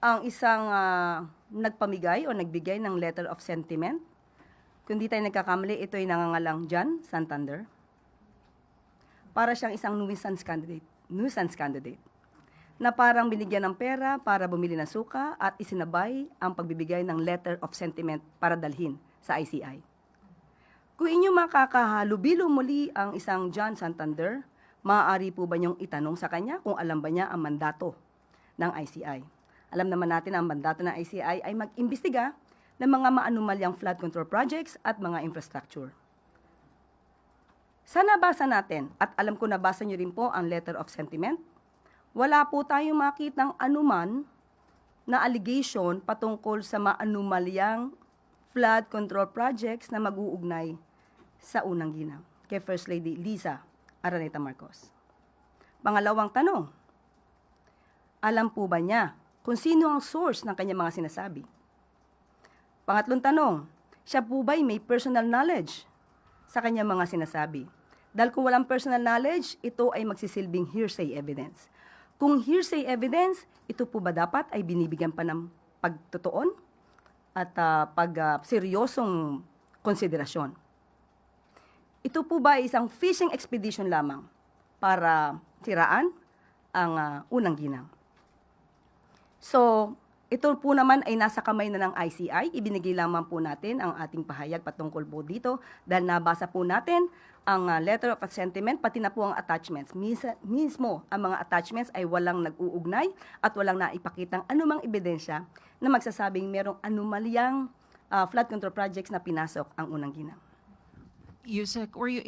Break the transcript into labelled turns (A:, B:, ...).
A: ang isang ah, nagpamigay o nagbigay ng letter of sentiment. Kung di tayo nagkakamali, ito ay nangangalang John Santander. Para siyang isang nuisance candidate. Nuisance candidate na parang binigyan ng pera para bumili ng suka at isinabay ang pagbibigay ng letter of sentiment para dalhin sa ICI. Kung inyo makakahalubilo muli ang isang John Santander, maaari po ba niyong itanong sa kanya kung alam ba niya ang mandato ng ICI? Alam naman natin ang mandato ng ICI ay mag-imbestiga ng mga maanumalyang flood control projects at mga infrastructure. Sa nabasa natin, at alam ko nabasa niyo rin po ang letter of sentiment, wala po tayong makitang anuman na allegation patungkol sa maanumalyang flood control projects na mag-uugnay sa unang ginang kay First Lady Liza Araneta Marcos. Pangalawang tanong, alam po ba niya kung sino ang source ng kanyang mga sinasabi? Pangatlong tanong, siya po ba'y may personal knowledge sa kanyang mga sinasabi? Dahil kung walang personal knowledge, ito ay magsisilbing hearsay evidence. Kung hearsay evidence, ito po ba dapat ay binibigyan pa ng pagtutuon at ah, pag ah, seryosong konsiderasyon? Ito po ba ay isang fishing expedition lamang para siraan ang ah, unang ginang? So, ito po naman ay nasa kamay na ng ICI. Ibinigay lamang po natin ang ating pahayag patungkol po dito dahil nabasa po natin ang ah, letter of sentiment pati na po ang attachments. Misa, mismo ang mga attachments ay walang nag-uugnay at walang naipakitang anumang ebidensya na magsasabing merong anumalyang ah, flood control projects na pinasok ang unang ginang.
B: Yusek, were you